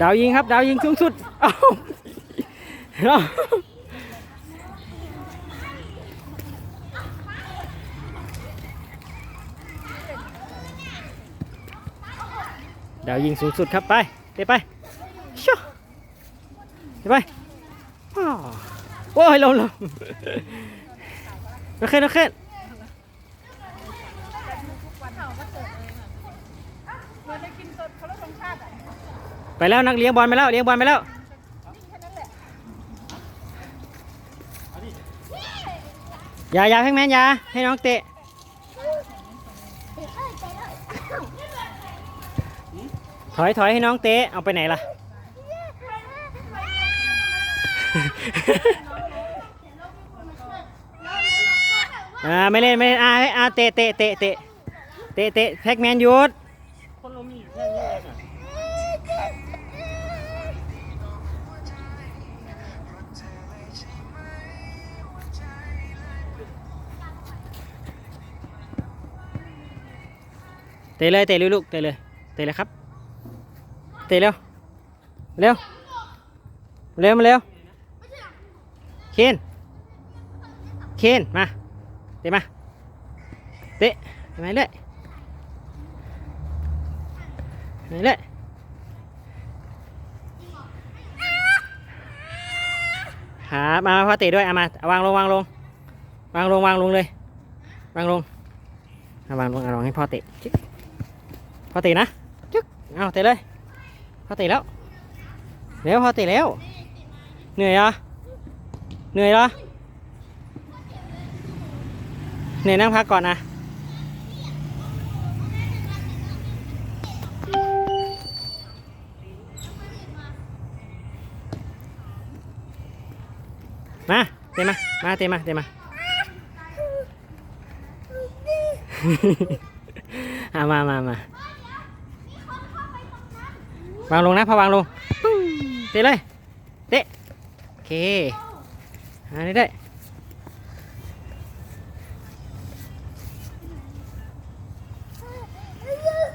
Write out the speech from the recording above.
ดาวยิงครับ ดาวยิงสูงสุด เอาดาวยิงสูงสุดครับไปเตะไปชัวเตะไปโอ้ยลงลงโอเคโอเคเหมือนได้กินสดเขาแล้วธงชาติอะ ไปแล้วนักเลี้ยงบอลไปแล้วเลี้ยงบอลไปแล้วอย่าอย่าให้แมนอย่าให้น้องเตะถอยถอยให้น้องเตะเอาไปไหนล่ะอ่าไม่เล่นไม่เล่นอาอาเตะเตะเตะเตะเตะเตะแพ็กแมนยุดคนเรามีอยู่แค่นี้เอง เตะเลยเตะเลยลูกเตะเลยเตะเลยครับ เตะเร็วเร็วเร็วมาเร็วเคนเคนมาเตะมาเตะมาเรื่อยมาเรื่อย หามามาพอเตะด้วยเอามาวางลงวางลงวางลงวางลงเลยวางลงเอาวางลงเอาลงให้พ่อเตะจิ๊กพอตีนะจึ๊กเอาเตะเลยพ่อตีแล้วเร็วพ่อตีแล้วเหนื่อยเหรอเหนื่อยเหรอเหนื่อยนั่งพักก่อนนะ มาเต็มา มาเต็มาเต็มาเอามามามา วางลงนะพอวางลงปึ้งเตะเลย เตะ โอเคอันนี้ได้